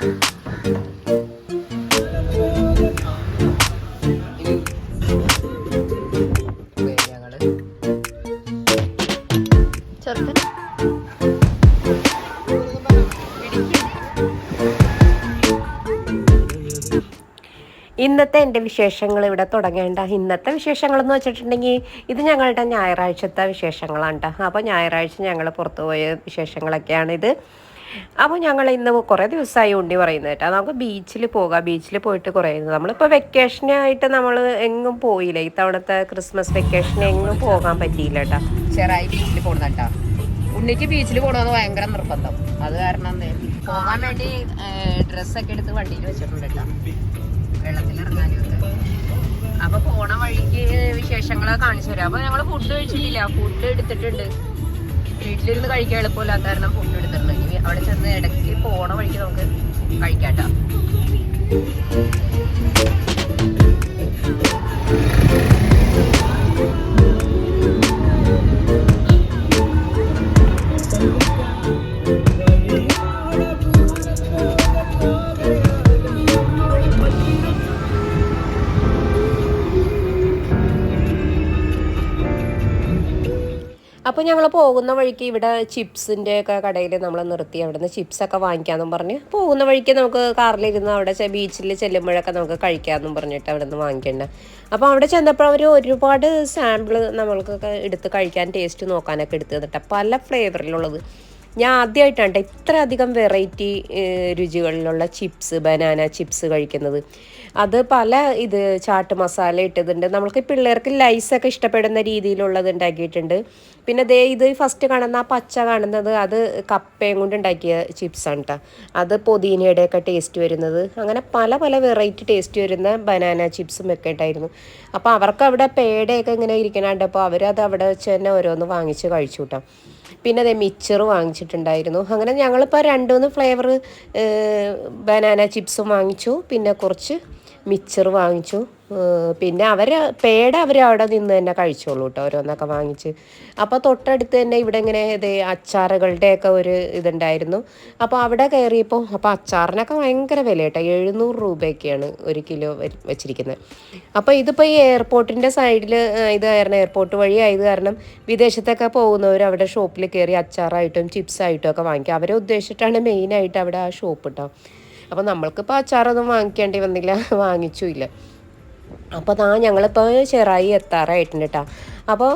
ഇന്നത്തെ എന്റെ വിശേഷങ്ങൾ ഇവിടെ തുടങ്ങേണ്ട. ഇന്നത്തെ വിശേഷങ്ങൾ എന്ന് വെച്ചിട്ടുണ്ടെങ്കിൽ ഇത് ഞങ്ങളുടെ ഞായറാഴ്ചത്തെ വിശേഷങ്ങളാണ് കേട്ടോ അപ്പോൾ ഞായറാഴ്ച ഞങ്ങൾ പുറത്തു പോയ വിശേഷങ്ങളൊക്കെയാണ് ഇത് അപ്പോൾ ഞങ്ങൾ ഇന്ന് കുറേ ദിവസമായി ഉണ്ടി പറയുന്നത് കേട്ടോ. നമുക്ക് ബീച്ചിൽ പോകാം. ബീച്ചിൽ പോയിട്ട് കുറേ നമ്മളിപ്പോൾ വെക്കേഷനായിട്ട് നമ്മൾ എങ്ങും പോയില്ല? ഇത്തവണത്തെ ക്രിസ്മസ് വെക്കേഷൻ എങ്ങും പോകാൻ പറ്റിയില്ല കേട്ടോ. ചെറായി ബീച്ചിൽ പോണതാട്ടാ ഉണ്ണിക്ക് ബീച്ചിൽ പോകണമെന്ന് ഭയങ്കര നിർബന്ധം. അത് കാരണം പോകാൻ വേണ്ടി ഡ്രസ്സൊക്കെ എടുത്ത് വണ്ടിയിൽ വെച്ചിട്ടുണ്ട് കേട്ടോ അപ്പോൾ അപ്പൊ പോണ വഴിക്ക് വിശേഷങ്ങളൊക്കെ കാണിച്ചു തരാം. അപ്പൊ ഞങ്ങൾ ഫുഡ് കഴിച്ചിട്ടില്ല. ഫുഡ് എടുത്തിട്ടുണ്ട്. വീട്ടിലിരുന്ന് കഴിക്കാൻ എളുപ്പമില്ലാത്ത കാരണം ഫുഡ് എടുത്തിട്ടുണ്ട്. ഇനി അവിടെ ചെന്ന് ഇടയ്ക്ക് പോണ വഴിക്ക് നമുക്ക് കഴിക്കാട്ടോ. അപ്പോൾ ഞങ്ങൾ പോകുന്ന വഴിക്ക് ഇവിടെ ചിപ്സിന്റെ ഒക്കെ കടയിൽ നമ്മൾ നിർത്തി അവിടെ നിന്ന് ചിപ്സൊക്കെ വാങ്ങിക്കാമെന്നും പറഞ്ഞ്. പോകുന്ന വഴിക്ക് നമുക്ക് കാറിലിരുന്ന് അവിടെ ബീച്ചിൽ ചെല്ലുമ്പോഴൊക്കെ നമുക്ക് കഴിക്കാമെന്നും പറഞ്ഞിട്ട് അവിടെ നിന്ന് വാങ്ങിക്കേണ്ട. അപ്പോൾ അവിടെ ചെന്നപ്പോൾ അവർ ഒരുപാട് സാമ്പിൾ നമ്മൾക്കൊക്കെ എടുത്ത് കഴിക്കാൻ ടേസ്റ്റ് നോക്കാനൊക്കെ എടുത്ത് തന്നിട്ട്. പല ഫ്ലേവറിലുള്ളത് ഞാൻ ആദ്യമായിട്ടാണ് ഇത്ര അധികം വെറൈറ്റി രുചികളിലുള്ള ചിപ്സ് ബനാന ചിപ്സ് കഴിക്കുന്നത്. അത് പല ഇത് ചാട്ട് മസാല ഇട്ടതുണ്ട്. നമ്മൾക്ക് പിള്ളേർക്ക് ലൈസൊക്കെ ഇഷ്ടപ്പെടുന്ന രീതിയിലുള്ളത് ഉണ്ടാക്കിയിട്ടുണ്ട്. പിന്നെ ദേ ഇത് ഫസ്റ്റ് കാണുന്ന ആ പച്ച കാണുന്നത് അത് കപ്പയും കൊണ്ട് ഉണ്ടാക്കിയ ചിപ്സാണ് കേട്ടോ അത് പുതിനയുടെ ഒക്കെ ടേസ്റ്റ് വരുന്നത്. അങ്ങനെ പല പല വെറൈറ്റി ടേസ്റ്റ് വരുന്ന ബനാന ചിപ്സും ഒക്കെ ഉണ്ടായിരുന്നു അപ്പോൾ അവർക്ക് അവിടെ പേടയൊക്കെ ഇങ്ങനെ ഇരിക്കണുണ്ട് അപ്പോൾ അവരത് അവിടെ വെച്ച് തന്നെ ഓരോന്ന് വാങ്ങിച്ച് കഴിച്ചു കേട്ടോ പിന്നെ അതേ മിച്ചർ വാങ്ങിച്ചിട്ടുണ്ടായിരുന്നു. അങ്ങനെ ഞങ്ങളിപ്പോൾ രണ്ട് മൂന്ന് ഫ്ലേവർ ബനാന ചിപ്സും വാങ്ങിച്ചു. പിന്നെ കുറച്ച് മിച്ചർ വാങ്ങിച്ചു. പിന്നെ അവർ പേട അവർ അവിടെ നിന്ന് തന്നെ കഴിച്ചോളൂ കേട്ടോ ഓരോന്നൊക്കെ വാങ്ങിച്ച്. അപ്പോൾ തൊട്ടടുത്ത് തന്നെ ഇവിടെ ഇങ്ങനെ ഇത് അച്ചാറുകളുടെയൊക്കെ ഒരു ഇതുണ്ടായിരുന്നു. അപ്പോൾ അവിടെ കയറിയപ്പോൾ അപ്പോൾ അച്ചാറിനൊക്കെ ഭയങ്കര വില കേട്ടോ എഴുന്നൂറ് രൂപയൊക്കെയാണ് ഒരു കിലോ വെച്ചിരിക്കുന്നത് അപ്പോൾ ഇതിപ്പോൾ ഈ എയർപോർട്ടിന്റെ സൈഡിൽ ഇത് കാരണം എയർപോർട്ട് വഴി ആയത് കാരണം വിദേശത്തൊക്കെ പോകുന്നവർ അവിടെ ഷോപ്പിൽ കയറി അച്ചാറായിട്ടും ചിപ്സായിട്ടും ഒക്കെ വാങ്ങിക്കുക അവരെ ഉദ്ദേശിച്ചിട്ടാണ് മെയിനായിട്ട് അവിടെ ആ ഷോപ്പ് കേട്ടോ അപ്പോൾ നമ്മൾക്കിപ്പോൾ അച്ചാറൊന്നും വാങ്ങിക്കേണ്ടി വന്നില്ല വാങ്ങിച്ചുമില്ല അപ്പോൾ അതാ ഞങ്ങളിപ്പോൾ ചെറായി എത്താറായിട്ടുണ്ട് കേട്ടോ അപ്പോൾ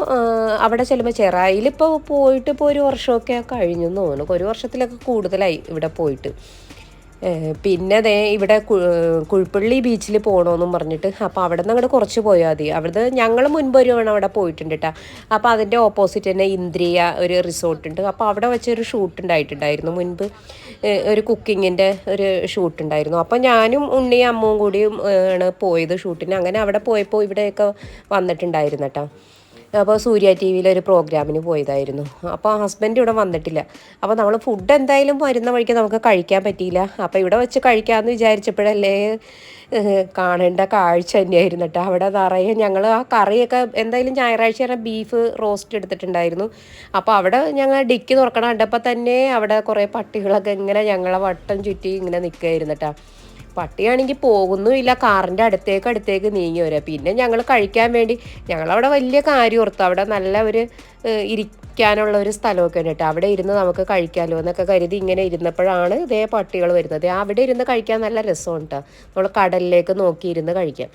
അവിടെ ചെല്ലുമ്പോൾ ചെറായിലിപ്പോൾ പോയിട്ട് ഇപ്പോൾ ഒരു വർഷമൊക്കെ കഴിഞ്ഞു എന്ന് തോന്നുന്നു. ഒരു വർഷത്തിലൊക്കെ കൂടുതലായി ഇവിടെ പോയിട്ട്. പിന്നെ ദേ ഇവിടെ കുഴിപ്പള്ളി ബീച്ചിൽ പോകണമെന്നും പറഞ്ഞിട്ട്. അപ്പോൾ അവിടെ നിന്ന് അങ്ങോട്ട് കുറച്ച് പോയാൽ മതി. അവിടുന്ന് ഞങ്ങൾ മുൻപ് ഒരു അവിടെ പോയിട്ടുണ്ട് കേട്ടോ അപ്പോൾ അതിന്റെ ഓപ്പോസിറ്റ് തന്നെ ഇന്ദ്രിയ ഒരു റിസോർട്ട് ഉണ്ട്. അപ്പോൾ അവിടെ വെച്ചൊരു ഷൂട്ട് ഉണ്ടായിട്ടുണ്ടായിരുന്നു മുൻപ്. ഒരു കുക്കിങ്ങിന്റെ ഒരു ഷൂട്ട് ഉണ്ടായിരുന്നു. അപ്പോൾ ഞാനും ഉണ്ണിയും അമ്മയും കൂടിയും ആണ് പോയത് ഷൂട്ടിന് അങ്ങനെ അവിടെ പോയപ്പോൾ ഇവിടെയൊക്കെ വന്നിട്ടുണ്ടായിരുന്നു കേട്ടോ അപ്പോൾ സൂര്യ ടി വിയിൽ ഒരു പ്രോഗ്രാമിന് പോയതായിരുന്നു. അപ്പോൾ ഹസ്ബൻഡ് ഇവിടെ വന്നിട്ടില്ല. അപ്പോൾ നമ്മൾ ഫുഡ് എന്തായാലും വരുന്ന വഴിക്ക് നമുക്ക് കഴിക്കാൻ പറ്റിയില്ല. അപ്പോൾ ഇവിടെ വെച്ച് കഴിക്കാമെന്ന് വിചാരിച്ചപ്പോഴല്ലേ കാണേണ്ട കാഴ്ച തന്നെയായിരുന്നു കേട്ടോ. അവിടെ നിറയെ ഞങ്ങൾ ആ കറിയൊക്കെ എന്തായാലും ഞായറാഴ്ച ബീഫ് റോസ്റ്റ് എടുത്തിട്ടുണ്ടായിരുന്നു. അപ്പോൾ അവിടെ ഞങ്ങൾ ഡിക്ക് തുറക്കണം കണ്ടപ്പോൾ തന്നെ അവിടെ കുറേ പട്ടികളൊക്കെ ഇങ്ങനെ ഞങ്ങളെ വട്ടം ചുറ്റി ഇങ്ങനെ നിൽക്കുകയായിരുന്നു കേട്ടോ. പട്ടിയാണെങ്കിൽ പോകുന്നുമില്ല. കാറിന്റെ അടുത്തേക്ക് അടുത്തേക്ക് നീങ്ങി വരിക. പിന്നെ ഞങ്ങൾ കഴിക്കാൻ വേണ്ടി ഞങ്ങളവിടെ വലിയ കാര്യം ഓർത്തു. അവിടെ നല്ല ഒരു ഇരിക്കാനുള്ള ഒരു സ്ഥലമൊക്കെ ഉണ്ട് കേട്ടോ. അവിടെ ഇരുന്ന് നമുക്ക് കഴിക്കാമല്ലോ എന്നൊക്കെ കരുതി ഇങ്ങനെ ഇരുന്നപ്പോഴാണ് ഇതേ പട്ടികൾ വരുന്നത്. അവിടെ ഇരുന്ന് കഴിക്കാൻ നല്ല രസമുണ്ട് നമ്മൾ കടലിലേക്ക് നോക്കി ഇരുന്ന് കഴിക്കാം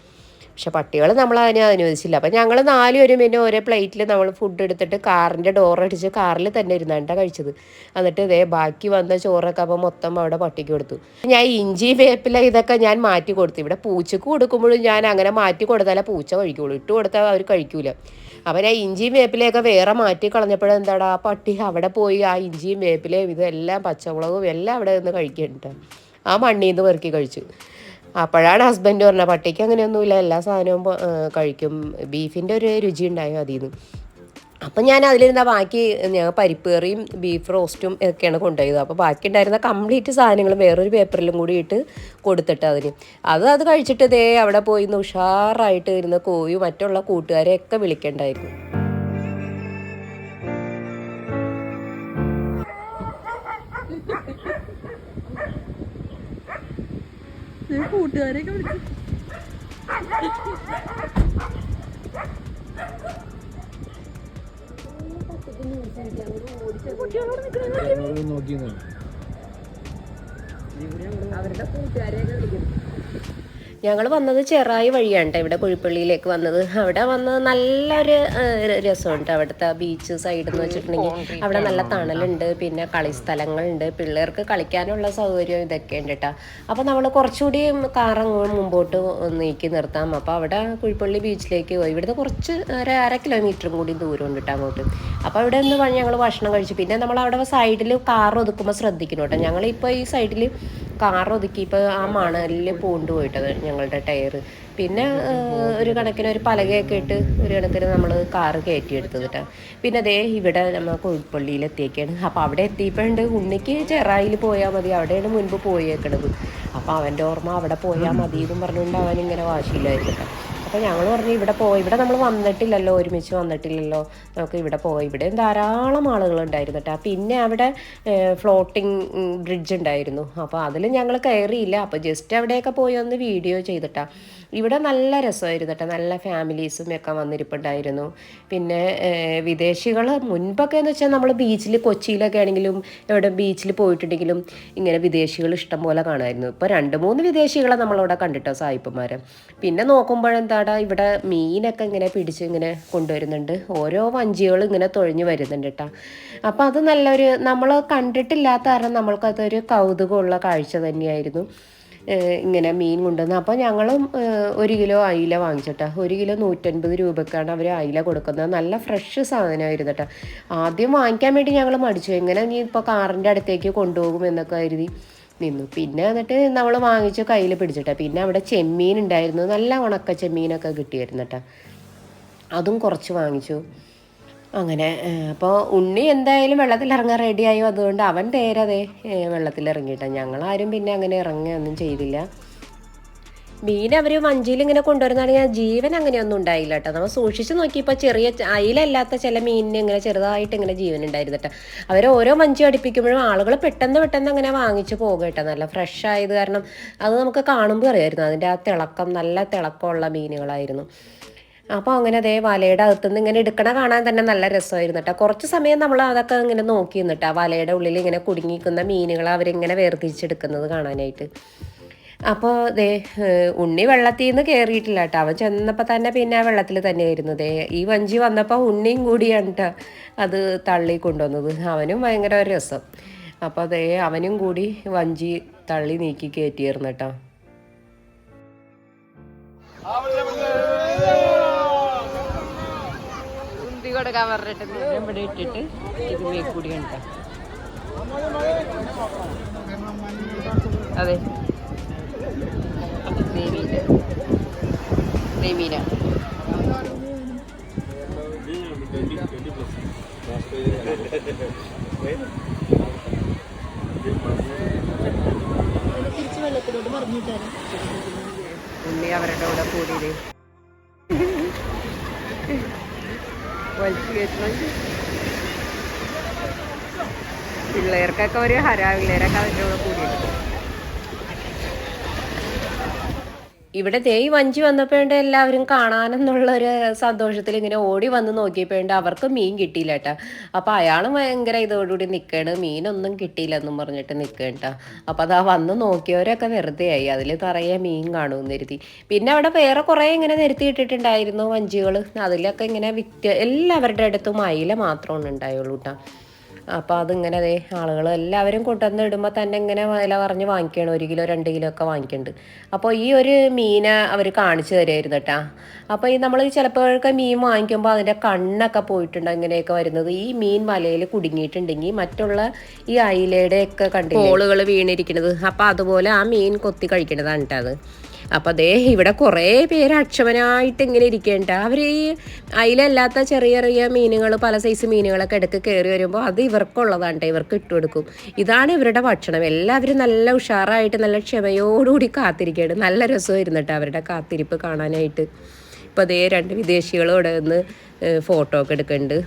പക്ഷെ പട്ടികൾ നമ്മൾ അതിനെ അനുവദിച്ചില്ല. അപ്പം ഞങ്ങൾ നാലു പേരും പിന്നെ ഒരേ പ്ലേറ്റിൽ നമ്മൾ ഫുഡ് എടുത്തിട്ട് കാറിന്റെ ഡോർ അടിച്ച് കാറിൽ തന്നെ ഇരുന്നാണ്ട കഴിച്ചത്. എന്നിട്ട് ഇതേ ബാക്കി വന്ന ചോറൊക്കെ അപ്പോൾ മൊത്തം അവിടെ പട്ടിക്ക് കൊടുത്തു. ഞാൻ ഇഞ്ചി വേപ്പില ഇതൊക്കെ ഞാൻ മാറ്റി കൊടുത്തു. ഇവിടെ പൂച്ചക്ക് കൊടുക്കുമ്പോഴും ഞാൻ അങ്ങനെ മാറ്റി കൊടുത്താലേ പൂച്ച കഴിക്കുള്ളൂ. ഇട്ട് കൊടുത്താൽ അവർ കഴിക്കൂല. അപ്പം ഞാൻ ഇഞ്ചിയും വേപ്പിലയൊക്കെ വേറെ മാറ്റി കളഞ്ഞപ്പോഴെന്താടാ ആ പട്ടി അവിടെ പോയി ആ ഇഞ്ചിയും വേപ്പിലയും ഇതെല്ലാം പച്ചമുളകും എല്ലാം അവിടെ നിന്ന് കഴിക്കുന്നുണ്ട് ആ മണ്ണിൽ നിന്ന് പെറുക്കി കഴിച്ചു. അപ്പോഴാണ് ഹസ്ബൻഡ് പറഞ്ഞ പട്ടിക്ക് അങ്ങനെയൊന്നുമില്ല എല്ലാ സാധനവും കഴിക്കും. ബീഫിന്റെ ഒരു രുചി ഉണ്ടായോ അതിൽ നിന്ന് അപ്പം ഞാൻ അതിലിരുന്ന ബാക്കി ഞാൻ പരിപ്പ് കറിയും ബീഫ് റോസ്റ്റും ഒക്കെയാണ് കൊണ്ടുപോയത്. അപ്പോൾ ബാക്കി ഉണ്ടായിരുന്ന കംപ്ലീറ്റ് സാധനങ്ങൾ വേറൊരു പേപ്പറിലും കൂടി ഇട്ട് കൊടുത്തിട്ട് അതിന്. അത് അത് കഴിച്ചിട്ട് ദേ അവിടെ പോയി ഉഷാറായിട്ട് ഇരുന്ന് കോയും മറ്റുള്ള കൂട്ടുകാരെയൊക്കെ വിളിക്കണ്ടായിരുന്നു. കൂട്ടുകാരെയൊക്കെ വിളിച്ചു. അവരുടെ കൂട്ടുകാരെയൊക്കെ വിളിക്കുന്നു ഞങ്ങൾ വന്നത് ചെറായി വഴിയാണ് കേട്ടോ ഇവിടെ കുഴിപ്പള്ളിയിലേക്ക് വന്നത്. അവിടെ വന്ന് നല്ലൊരു രസമുണ്ട് അവിടുത്തെ ബീച്ച് സൈഡ് എന്ന് വെച്ചിട്ടുണ്ടെങ്കിൽ. അവിടെ നല്ല തണലുണ്ട് പിന്നെ കളി സ്ഥലങ്ങളുണ്ട്. പിള്ളേർക്ക് കളിക്കാനുള്ള സൗകര്യം ഇതൊക്കെ ഉണ്ട് കേട്ടോ അപ്പോൾ നമ്മൾ കുറച്ചുകൂടി കാറങ്ങ് മുമ്പോട്ട് നീക്കി നിർത്താം. അപ്പോൾ അവിടെ കുഴിപ്പള്ളി ബീച്ചിലേക്ക് പോയി. ഇവിടുന്ന് കുറച്ച് ഒരു അര കിലോമീറ്ററും കൂടി ദൂരമുണ്ട് കേട്ടോ അങ്ങോട്ട്. അപ്പോൾ അവിടെ നിന്ന് ഞങ്ങൾ ഭക്ഷണം കഴിച്ചു. പിന്നെ നമ്മൾ അവിടെ സൈഡിൽ കാർ ഒതുക്കുമ്പോൾ ശ്രദ്ധിക്കണം കേട്ടോ ഞങ്ങളിപ്പോൾ ഈ സൈഡിൽ കാർ ഇപ്പോൾ ആ മണലിൽ പൂണ്ട് പോയിട്ടത് ഞങ്ങളുടെ ടയർ പിന്നെ ഒരു കണക്കിന് ഒരു പലകയൊക്കെ ഇട്ട് ഒരു കണക്കിന് നമ്മൾ കാറ് കയറ്റിയെടുത്തത് കേട്ടോ പിന്നെ അതേ ഇവിടെ നമ്മൾ കോഴിപ്പള്ളിയിൽ എത്തിയേക്കാണ് അപ്പോൾ അവിടെ എത്തിയപ്പോഴുണ്ട് ഉണ്ണിക്ക് ചെറായിൽ പോയാൽ മതി. അവിടെയാണ് മുൻപ് പോയേക്കണത്. അപ്പോൾ അവന്റെ ഓർമ്മ അവിടെ പോയാൽ മതി എന്നും പറഞ്ഞുകൊണ്ട് അവൻ ഇങ്ങനെ വാശിയിലായിരുന്നു കേട്ടോ അപ്പോൾ ഞങ്ങൾ പറഞ്ഞു ഇവിടെ പോയി ഇവിടെ നമ്മൾ വന്നിട്ടില്ലല്ലോ ഒരുമിച്ച് വന്നിട്ടില്ലല്ലോ. നമുക്ക് ഇവിടെ പോയി ഇവിടെ ധാരാളം ആളുകൾ ഉണ്ടായിരുന്നു കേട്ടോ പിന്നെ അവിടെ ഫ്ലോട്ടിംഗ് ബ്രിഡ്ജ് ഉണ്ടായിരുന്നു. അപ്പോൾ അതിൽ ഞങ്ങൾ കയറിയില്ല. അപ്പോൾ ജസ്റ്റ് അവിടെയൊക്കെ പോയി ഒന്ന് വീഡിയോ ചെയ്തിട്ടാ. ഇവിടെ നല്ല രസമായിരുന്നു കേട്ടോ നല്ല ഫാമിലീസും ഒക്കെ വന്നിരിപ്പുണ്ടായിരുന്നു. പിന്നെ വിദേശികൾ മുൻപൊക്കെ എന്ന് വെച്ചാൽ നമ്മൾ ബീച്ചിൽ കൊച്ചിയിലൊക്കെ ആണെങ്കിലും എവിടെ ബീച്ചിൽ പോയിട്ടുണ്ടെങ്കിലും ഇങ്ങനെ വിദേശികൾ ഇഷ്ടം പോലെ കാണുമായിരുന്നു ഇപ്പോൾ രണ്ട് മൂന്ന് വിദേശികളെ നമ്മളവിടെ കണ്ടിട്ടോ സായിപ്പന്മാരെ. പിന്നെ നോക്കുമ്പോഴെന്താടാ ഇവിടെ മീനൊക്കെ ഇങ്ങനെ പിടിച്ച് ഇങ്ങനെ കൊണ്ടുവരുന്നുണ്ട്. ഓരോ വഞ്ചികൾ ഇങ്ങനെ തൊഴിഞ്ഞു വരുന്നുണ്ട് കേട്ടോ അപ്പോൾ അത് നല്ലൊരു നമ്മൾ കണ്ടിട്ടില്ലാത്ത കാരണം നമ്മൾക്കതൊരു കൗതുകമുള്ള കാഴ്ച തന്നെയായിരുന്നു. ഇങ്ങനെ മീൻ കൊണ്ടുവന്ന്. അപ്പോൾ ഞങ്ങളും ഒരു കിലോ അയില വാങ്ങിച്ചിട്ടാ. ഒരു കിലോ നൂറ്റൻപത് രൂപക്കാണ് അവർ അയില കൊടുക്കുന്നത്. നല്ല ഫ്രഷ് സാധനമായിരുന്നു കേട്ടോ ആദ്യം വാങ്ങിക്കാൻ വേണ്ടി ഞങ്ങൾ മടിച്ചു. ഇങ്ങനെ നീ ഇപ്പോൾ കാറിന്റെ അടുത്തേക്ക് കൊണ്ടുപോകും എന്നൊക്കെ കരുതി നിന്നു. പിന്നെ എന്നിട്ട് നമ്മൾ വാങ്ങിച്ച് കയ്യിൽ പിടിച്ചിട്ടാ. പിന്നെ അവിടെ ചെമ്മീൻ ഉണ്ടായിരുന്നു. നല്ല ഉണക്ക ചെമ്മീനൊക്കെ കിട്ടിയായിരുന്നു കേട്ടോ അതും കുറച്ച് വാങ്ങിച്ചു. അങ്ങനെ അപ്പോൾ ഉണ്ണി എന്തായാലും വെള്ളത്തിൽ ഇറങ്ങാൻ റെഡിയായോ അതുകൊണ്ട് അവൻ തേരതെ വെള്ളത്തിൽ ഇറങ്ങിയിട്ടാ. ഞങ്ങളാരും പിന്നെ അങ്ങനെ ഇറങ്ങുകയൊന്നും ചെയ്തില്ല. മീൻ അവർ വഞ്ചിയിൽ ഇങ്ങനെ കൊണ്ടുവരുന്നതാണെങ്കിൽ ജീവൻ അങ്ങനെയൊന്നും ഉണ്ടായില്ല കേട്ടോ. നമ്മൾ സൂക്ഷിച്ച് നോക്കിയപ്പോൾ ചെറിയ അയിലല്ലാത്ത ചില മീനിന് ഇങ്ങനെ ചെറുതായിട്ട് ഇങ്ങനെ ജീവൻ ഉണ്ടായിരുന്നു കേട്ടോ. അവർ ഓരോ വഞ്ചി അടുപ്പിക്കുമ്പോഴും ആളുകൾ പെട്ടെന്ന് പെട്ടെന്ന് അങ്ങനെ വാങ്ങിച്ച് പോകും കേട്ടോ. നല്ല ഫ്രഷ് ആയത് കാരണം അത് നമുക്ക് കാണുമ്പോൾ അറിയായിരുന്നു അതിന്റെ ആ തിളക്കം നല്ല തിളക്കമുള്ള മീനുകളായിരുന്നു. അപ്പോൾ അങ്ങനെ അതേ വലയുടെ അകത്തുനിന്ന് ഇങ്ങനെ എടുക്കണ കാണാൻ തന്നെ നല്ല രസമായിരുന്നു കേട്ടോ കുറച്ച് സമയം നമ്മൾ അതൊക്കെ ഇങ്ങനെ നോക്കി നിന്നിട്ടാ വലയുടെ ഉള്ളിൽ ഇങ്ങനെ കുടുങ്ങിക്കുന്ന മീനുകൾ അവരിങ്ങനെ വേർതിരിച്ചെടുക്കുന്നത് കാണാനായിട്ട്. അപ്പോൾ ദേ ഉണ്ണി വെള്ളത്തിൽ നിന്ന് കയറിയിട്ടില്ല കേട്ടോ അവൻ ചെന്നപ്പോൾ തന്നെ പിന്നെ വെള്ളത്തിൽ തന്നെയായിരുന്നു ദേ. ഈ വഞ്ചി വന്നപ്പോൾ ഉണ്ണിയും കൂടിയാണ് ട്ടോ അത് തള്ളി കൊണ്ടുവന്നത്. അവനും ഭയങ്കര ഒരു രസം. അപ്പോൾ അതേ അവനും കൂടി വഞ്ചി തള്ളി നീക്കി കയറ്റിയായിരുന്നു കേട്ടോ കൊടുക്കാൻ പറഞ്ഞിട്ട് ഇവിടെ ഇട്ടിട്ട് ഇത് മേക്കൂടി കണ്ട? അതെ. തരാം ഉണ്ണി അവരുടെ കൂടെ കൂടിയത് വലിച്ചു കയറ്റുന്നുണ്ട് പിള്ളേർക്കൊക്കെ ഒരു ഹരാ പിള്ളേരൊക്കെ അതിന്റെ കൂടെ കൂടിയിട്ട് ഇവിടെ ദേ ഈ വഞ്ചി വന്നപ്പോഴുണ്ട് എല്ലാവരും കാണാനെന്നുള്ള ഒരു സന്തോഷത്തിൽ ഇങ്ങനെ ഓടി വന്ന് നോക്കിയപ്പോഴുണ്ട് അവർക്ക് മീൻ കിട്ടിയില്ല കേട്ടാ. അപ്പോൾ അയാളും ഭയങ്കര ഇതോടുകൂടി നിൽക്കുകയാണ് മീനൊന്നും കിട്ടിയില്ലെന്നും പറഞ്ഞിട്ട് നിൽക്കേണ്ട അപ്പോൾ അതാ വന്ന് നോക്കിയവരൊക്കെ വെറുതെ ആയി അതിൽ നിറയെ മീൻ കാണുമെന്ന് കരുതി. പിന്നെ അവിടെ വേറെ കുറേ ഇങ്ങനെ നിരത്തി ഇട്ടിട്ടുണ്ടായിരുന്നു വഞ്ചികൾ അതിലൊക്കെ ഇങ്ങനെ വിറ്റ് എല്ലാവരുടെ അടുത്തും അയില മാത്രമാണ് ഉണ്ടായുള്ളൂ കേട്ടോ അപ്പോൾ അതിങ്ങനെ ദേ ആളുകൾ എല്ലാവരും കൊണ്ടുവന്ന് ഇടുമ്പോൾ തന്നെ ഇങ്ങനെ വില പറഞ്ഞ് വാങ്ങിക്കണം. ഒരു കിലോ രണ്ട് കിലോ ഒക്കെ വാങ്ങിക്കുന്നുണ്ട് അപ്പോൾ ഈ ഒരു മീനെ അവർ കാണിച്ചു തരുമായിരുന്നു കേട്ടാ അപ്പോൾ ഈ നമ്മൾ ചിലപ്പോഴൊക്കെ മീൻ വാങ്ങിക്കുമ്പോൾ അതിന്റെ കണ്ണൊക്കെ പോയിട്ടുണ്ട്? അങ്ങനെയൊക്കെ വരുന്നത്. ഈ മീൻ മലയിൽ കുടുങ്ങിയിട്ടുണ്ടെങ്കിൽ മറ്റുള്ള ഈ അയിലയുടെ ഒക്കെ കണ്ടില്ലേ? കോളുകൾ വീണിരിക്കുന്നത് അപ്പോൾ അതുപോലെ ആ മീൻ കൊത്തി കഴിക്കണതാണ് കേട്ടോ അത്. അപ്പോൾ അതേ ഇവിടെ കുറേ പേര് അക്ഷമനായിട്ട് ഇങ്ങനെ ഇരിക്കേണ്ട. അവർ ഈ അതിലല്ലാത്ത ചെറിയ ചെറിയ മീനുകൾ പല സൈസ് മീനുകളൊക്കെ ഇടയ്ക്ക് കയറി വരുമ്പോൾ അത് ഇവർക്കുള്ളതാണ് ഇവർക്ക് ഇട്ടുകൊടുക്കും ഇതാണ് ഇവരുടെ ഭക്ഷണം. എല്ലാവരും നല്ല ഉഷാറായിട്ട് നല്ല ക്ഷമയോടുകൂടി കാത്തിരിക്കുകയാണ് നല്ല രസമായിരുന്നു കേട്ടോ അവരുടെ കാത്തിരിപ്പ് കാണാനായിട്ട്. ഇപ്പോൾ അതേ രണ്ട് വിദേശികളും ഒന്ന് ഫോട്ടോ ഒക്കെ എടുക്കുന്നുണ്ട്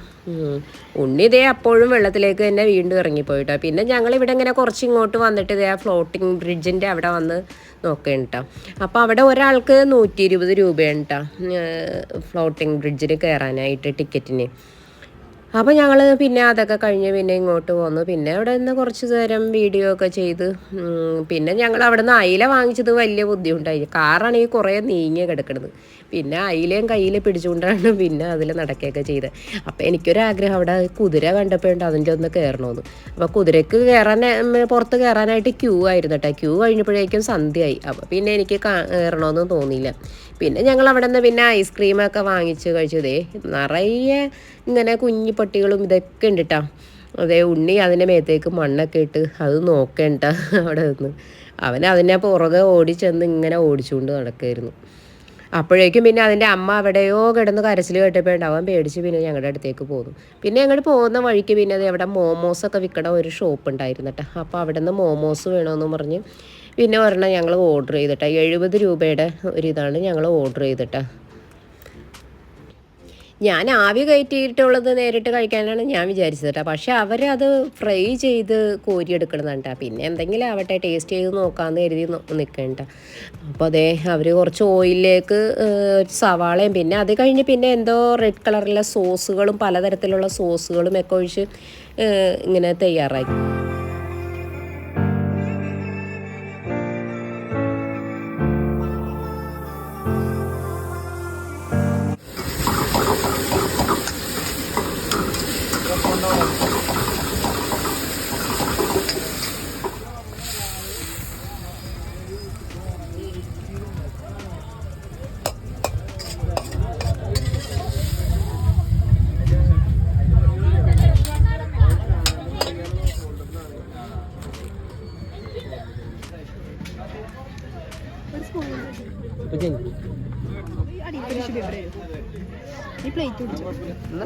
ഉണ്ണി ഇതേ അപ്പോഴും വെള്ളത്തിലേക്ക് തന്നെ വീണ്ടും ഇറങ്ങിപ്പോയിട്ടോ. പിന്നെ ഞങ്ങൾ ഇവിടെ ഇങ്ങനെ കുറച്ച് ഇങ്ങോട്ട് വന്നിട്ട് ഇതേ ഫ്ലോട്ടിംഗ് ബ്രിഡ്ജിന്റെ അവിടെ വന്ന് നോക്കുകയാണ് കേട്ടോ അപ്പോൾ അവിടെ ഒരാൾക്ക് നൂറ്റി ഇരുപത് രൂപയാണ് കേട്ടോ ഫ്ലോട്ടിംഗ് ബ്രിഡ്ജിൽ കയറാനായിട്ട് ടിക്കറ്റിന്. അപ്പോൾ ഞങ്ങൾ പിന്നെ അതൊക്കെ കഴിഞ്ഞ് പിന്നെ ഇങ്ങോട്ട് പോന്നു. പിന്നെ അവിടെ നിന്ന് കുറച്ച് നേരം വീഡിയോ ഒക്കെ ചെയ്ത് പിന്നെ ഞങ്ങൾ അവിടെ നിന്ന് അയില വാങ്ങിച്ചത് വലിയ ബുദ്ധിമുട്ടായി. കാറാണെങ്കിൽ കുറേ നീങ്ങി കിടക്കണത്. പിന്നെ അയിലേയും കയ്യിൽ പിടിച്ചുകൊണ്ടാണ് പിന്നെ അതിൽ നടക്കുകയൊക്കെ ചെയ്തത് അപ്പോൾ എനിക്കൊരാഗ്രഹം അവിടെ കുതിര കണ്ടപ്പോഴുണ്ട് അതിന്റെ ഒന്ന് കയറണമെന്ന് അപ്പോൾ കുതിരക്ക് കയറാൻ പുറത്ത് കയറാനായിട്ട് ക്യൂ ആയിരുന്നു കേട്ടോ. ക്യൂ കഴിഞ്ഞപ്പോഴേക്കും സന്ധ്യയായി. അപ്പോൾ പിന്നെ എനിക്ക് കയറണമെന്ന് തോന്നിയില്ല. പിന്നെ ഞങ്ങൾ അവിടെ നിന്ന് പിന്നെ ഐസ്ക്രീമൊക്കെ വാങ്ങിച്ച് കഴിച്ചതേ നിറയെ ഇങ്ങനെ കുഞ്ഞു പട്ടികളും ഇതൊക്കെ ഉണ്ട് കേട്ടോ. അതേ ഉണ്ണി അതിന്റെ മേത്തേക്ക് മണ്ണൊക്കെ ഇട്ട് അത് നോക്കേണ്ട അവിടെ നിന്ന്. അവൻ അതിനെ പുറകെ ഓടിച്ചെന്ന് ഇങ്ങനെ ഓടിച്ചുകൊണ്ട് നടക്കുമായിരുന്നു അപ്പോഴേക്കും പിന്നെ അതിന്റെ അമ്മ അവിടെയോ കിടന്ന് കരച്ചിൽ കേട്ടപ്പോൾ ഉണ്ടാവാൻ പേടിച്ച് പിന്നെ ഞങ്ങളുടെ അടുത്തേക്ക് പോകും പിന്നെ ഞങ്ങൾ പോകുന്ന വഴിക്ക് പിന്നെ അത് എവിടെ മോമോസൊക്കെ വിൽക്കണ ഒരു ഷോപ്പ് ഉണ്ടായിരുന്നു കേട്ടോ അപ്പോൾ അവിടെ നിന്ന് മോമോസ് വേണമെന്ന് പറഞ്ഞ് പിന്നെ ഒരെണ്ണം ഞങ്ങൾ ഓർഡർ ചെയ്തിട്ട് എഴുപത് രൂപയുടെ ഒരിതാണ് ഞങ്ങൾ ഓർഡർ ചെയ്തിട്ടാ ഞാൻ ആവി കയറ്റിയിട്ടുള്ളത് നേരിട്ട് കഴിക്കാനാണ് ഞാൻ വിചാരിച്ചത് കേട്ടോ പക്ഷെ അവരത് ഫ്രൈ ചെയ്ത് കോരിയെടുക്കണതാണ് കേട്ടോ പിന്നെ എന്തെങ്കിലും ആവട്ടെ ടേസ്റ്റ് ചെയ്ത് നോക്കാമെന്ന് കരുതി നിൽക്കണ്ട അപ്പോൾ അതെ അവർ കുറച്ച് ഓയിലിലേക്ക് സവാളയും പിന്നെ അത് കഴിഞ്ഞ് പിന്നെ എന്തോ റെഡ് കളറിലെ സോസുകളും പലതരത്തിലുള്ള സോസുകളും ഒക്കെ ഒഴിച്ച് ഇങ്ങനെ തയ്യാറാക്കി.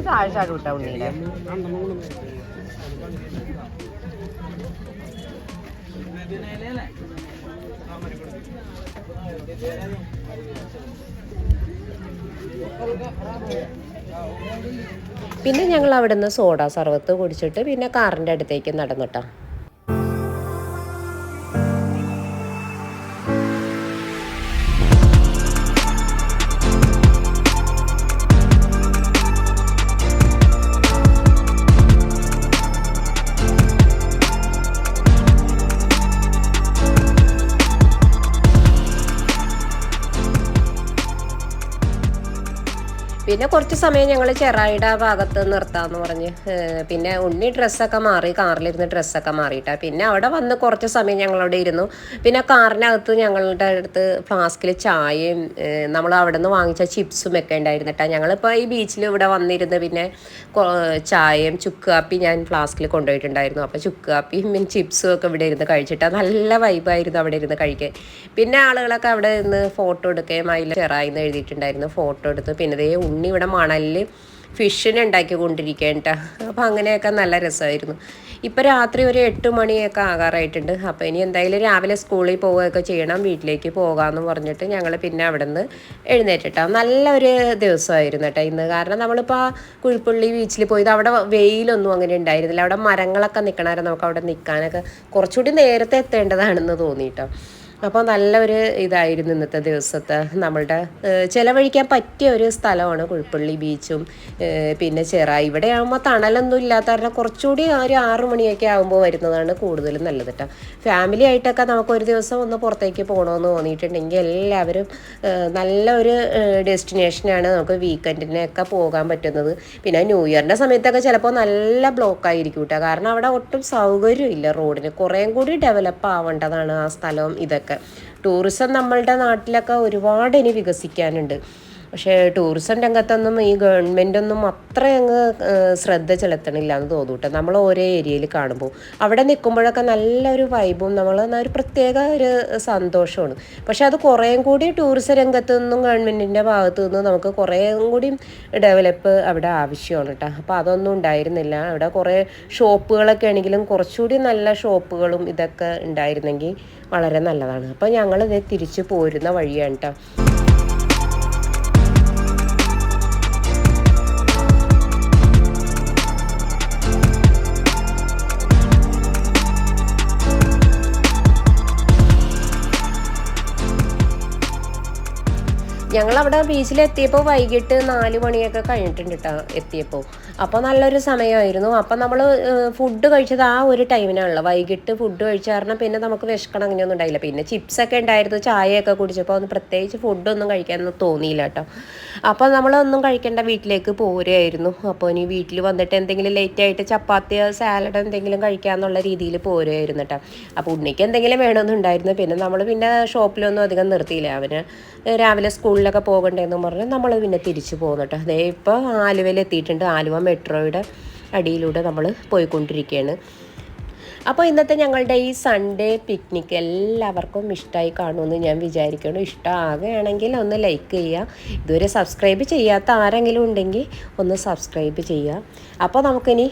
താഴെ ചാടും പിന്നെ ഞങ്ങൾ അവിടെ നിന്ന് സോഡ സർവത്ത് കുടിച്ചിട്ട് പിന്നെ കാറിന്റെ അടുത്തേക്ക് നടന്നുട്ടാ പിന്നെ കുറച്ച് സമയം ഞങ്ങൾ ചെറായിയുടെ ആ ഭാഗത്ത് നിർത്താമെന്ന് പറഞ്ഞ്. പിന്നെ ഉണ്ണി ഡ്രസ്സൊക്കെ മാറി കാറിലിരുന്ന് ഡ്രസ്സൊക്കെ മാറിയിട്ടാ. പിന്നെ അവിടെ വന്ന് കുറച്ച് സമയം ഞങ്ങളവിടെ ഇരുന്നു. പിന്നെ കാറിനകത്ത് ഞങ്ങളുടെ അടുത്ത് ഫ്ലാസ്കിൽ ചായയും നമ്മൾ അവിടെ നിന്ന് വാങ്ങിച്ച ചിപ്സും ഒക്കെ ഉണ്ടായിരുന്നു കേട്ടോ ഞങ്ങളിപ്പോൾ ഈ ബീച്ചിൽ ഇവിടെ വന്നിരുന്ന് പിന്നെ ചായയും ചുക്ക് കാപ്പി ഞാൻ ഫ്ലാസ്കിൽ കൊണ്ടുപോയിട്ടുണ്ടായിരുന്നു. അപ്പോൾ ചുക്ക് കാപ്പിയും പിന്നെ ചിപ്സും ഒക്കെ ഇവിടെ ഇരുന്ന് കഴിച്ചിട്ട്. നല്ല വൈബായിരുന്നു അവിടെ ഇരുന്ന് കഴിക്കാൻ. പിന്നെ ആളുകളൊക്കെ അവിടെ നിന്ന് ഫോട്ടോ എടുക്കുകയും അതിൽ ചെറായി എന്ന് എഴുതിയിട്ടുണ്ടായിരുന്നു. ഫോട്ടോ എടുത്ത് പിന്നെ ദേ ഉണ്ണി ഇവിടെ മണലിൽ ഫിഷിനെ ഉണ്ടാക്കി കൊണ്ടിരിക്കേണ്ട അപ്പോൾ അങ്ങനെയൊക്കെ നല്ല രസമായിരുന്നു. ഇപ്പോൾ രാത്രി ഒരു എട്ട് മണിയൊക്കെ ആകാറായിട്ടുണ്ട്. അപ്പോൾ ഇനി എന്തായാലും രാവിലെ സ്കൂളിൽ പോവുകയൊക്കെ ചെയ്യണം. വീട്ടിലേക്ക് പോകാമെന്ന് പറഞ്ഞിട്ട് ഞങ്ങൾ പിന്നെ അവിടെ നിന്ന് എഴുന്നേറ്റിട്ടാ നല്ലൊരു ദിവസമായിരുന്നു കേട്ടോ ഇന്ന്. കാരണം നമ്മളിപ്പോൾ കുഴിപ്പള്ളി ബീച്ചിൽ പോയത് അവിടെ വെയിലൊന്നും അങ്ങനെ ഉണ്ടായിരുന്നില്ല. അവിടെ മരങ്ങളൊക്കെ നിൽക്കണമായിരുന്നു നമുക്ക് അവിടെ നിൽക്കാനൊക്കെ കുറച്ചുകൂടി നേരത്തെ എത്തേണ്ടതാണെന്ന് തോന്നിയിട്ടോ. അപ്പോൾ നല്ലൊരു ഇതായിരുന്നു ഇന്നത്തെ ദിവസത്തെ നമ്മളുടെ ചിലവഴിക്കാൻ പറ്റിയ ഒരു സ്ഥലമാണ് കുഴിപ്പള്ളി ബീച്ചും പിന്നെ ചെറ. ഇവിടെ ആകുമ്പോൾ തണലൊന്നും ഇല്ലാത്ത കാരണം കുറച്ചുകൂടി ഒരു ആറു മണിയൊക്കെ ആകുമ്പോൾ വരുന്നതാണ് കൂടുതലും നല്ലത് കേട്ടോ ഫാമിലി ആയിട്ടൊക്കെ നമുക്ക് ഒരു ദിവസം ഒന്ന് പുറത്തേക്ക് പോകണമെന്ന് തോന്നിയിട്ടുണ്ടെങ്കിൽ എല്ലാവരും നല്ലൊരു ഡെസ്റ്റിനേഷനാണ് നമുക്ക് വീക്കെൻഡിനൊക്കെ പോകാൻ പറ്റുന്നത്. പിന്നെ ന്യൂ ഇയറിന്റെ സമയത്തൊക്കെ ചിലപ്പോൾ നല്ല ബ്ലോക്ക് ആയിരിക്കും കേട്ടോ കാരണം അവിടെ ഒട്ടും സൗകര്യമില്ല റോഡിന് കുറേം കൂടി ഡെവലപ്പ് ആവേണ്ടതാണ് ആ സ്ഥലം ഇതൊക്കെ. ടൂറിസം നമ്മളുടെ നാട്ടിലൊക്കെ ഒരുപാട് ഇനി വികസിക്കാനുണ്ട്. പക്ഷേ ടൂറിസം രംഗത്തൊന്നും ഈ ഗവൺമെന്റൊന്നും അത്ര അങ്ങ് ശ്രദ്ധ ചെലുത്തണില്ല എന്ന് തോന്നും കേട്ടോ നമ്മൾ ഓരോ ഏരിയയിൽ കാണുമ്പോൾ അവിടെ നിൽക്കുമ്പോഴൊക്കെ നല്ലൊരു വൈബും നമ്മൾ ഒരു പ്രത്യേക ഒരു സന്തോഷമാണ്. പക്ഷേ അത് കുറേയും കൂടി ടൂറിസം രംഗത്ത് നിന്നും ഗവൺമെന്റിന്റെ ഭാഗത്തു നിന്നും നമുക്ക് കുറേയും കൂടി ഡെവലപ്പ് അവിടെ ആവശ്യമാണ് കേട്ടോ. അപ്പോൾ അതൊന്നും ഉണ്ടായിരുന്നില്ല. അവിടെ കുറേ ഷോപ്പുകളൊക്കെ ആണെങ്കിലും കുറച്ചുകൂടി നല്ല ഷോപ്പുകളും ഇതൊക്കെ ഉണ്ടായിരുന്നെങ്കിൽ വളരെ നല്ലതാണ്. അപ്പോൾ ഞങ്ങളിത് തിരിച്ചു പോരുന്ന വഴിയാണ് കേട്ടോ. ഞങ്ങൾ അവിടെ ബീച്ചിൽ എത്തിയപ്പോൾ വൈകിട്ട് നാല് മണിയൊക്കെ കഴിഞ്ഞിട്ടുണ്ട് കേട്ടോ എത്തിയപ്പോൾ അപ്പോൾ നല്ലൊരു സമയമായിരുന്നു. അപ്പോൾ നമ്മൾ ഫുഡ് കഴിച്ചത് ആ ഒരു ടൈമിനാണല്ലോ വൈകിട്ട് ഫുഡ് കഴിച്ച കാരണം പിന്നെ നമുക്ക് വിശക്കണം അങ്ങനെയൊന്നും ഉണ്ടായില്ല. പിന്നെ ചിപ്സൊക്കെ ഉണ്ടായിരുന്നു. ചായയൊക്കെ കുടിച്ചപ്പോൾ ഒന്ന് പ്രത്യേകിച്ച് ഫുഡൊന്നും കഴിക്കാനൊന്നും തോന്നിയില്ല കേട്ടോ. അപ്പോൾ നമ്മളൊന്നും കഴിക്കേണ്ട വീട്ടിലേക്ക് പോരുമായിരുന്നു അപ്പോൾ ഇനി വീട്ടിൽ വന്നിട്ട് എന്തെങ്കിലും ലേറ്റായിട്ട് ചപ്പാത്തിയോ സാലഡ് എന്തെങ്കിലും കഴിക്കാമെന്നുള്ള രീതിയിൽ പോരുമായിരുന്നു കേട്ടോ. അപ്പോൾ ഉണ്ണിക്ക് എന്തെങ്കിലും വേണമെന്നുണ്ടായിരുന്നു പിന്നെ നമ്മൾ പിന്നെ ഷോപ്പിലൊന്നും അധികം നിർത്തിയില്ല. അവന് രാവിലെ സ്കൂളിലൊക്കെ പോകണ്ടേന്ന് പറഞ്ഞ് നമ്മൾ പിന്നെ തിരിച്ചു പോകുന്നു കേട്ടോ. അതേ ഇപ്പോൾ ആലുവയിൽ എത്തിയിട്ടുണ്ട്. ആലുവ മെട്രോയുടെ അടിയിലൂടെ നമ്മൾ പോയിക്കൊണ്ടിരിക്കുകയാണ്. അപ്പോൾ ഇന്നത്തെ ഞങ്ങളുടെ ഈ സൺഡേ പിക്നിക്ക് എല്ലാവർക്കും ഇഷ്ടമായി കാണുമെന്ന് ഞാൻ വിചാരിക്കുന്നു. ഇഷ്ടമാകുകയാണെങ്കിൽ ഒന്ന് ലൈക്ക് ചെയ്യുക. ഇതുവരെ സബ്സ്ക്രൈബ് ചെയ്യാത്ത ആരെങ്കിലും ഉണ്ടെങ്കിൽ ഒന്ന് സബ്സ്ക്രൈബ് ചെയ്യുക. അപ്പോൾ നമുക്കിനി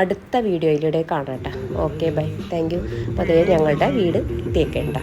അടുത്ത വീഡിയോയിലൂടെ കാണാം കേട്ടോ. ഓക്കെ ബൈ താങ്ക് യു അപ്പോൾ അതേ ഞങ്ങളുടെ വീട് എത്തിയേക്കേണ്ട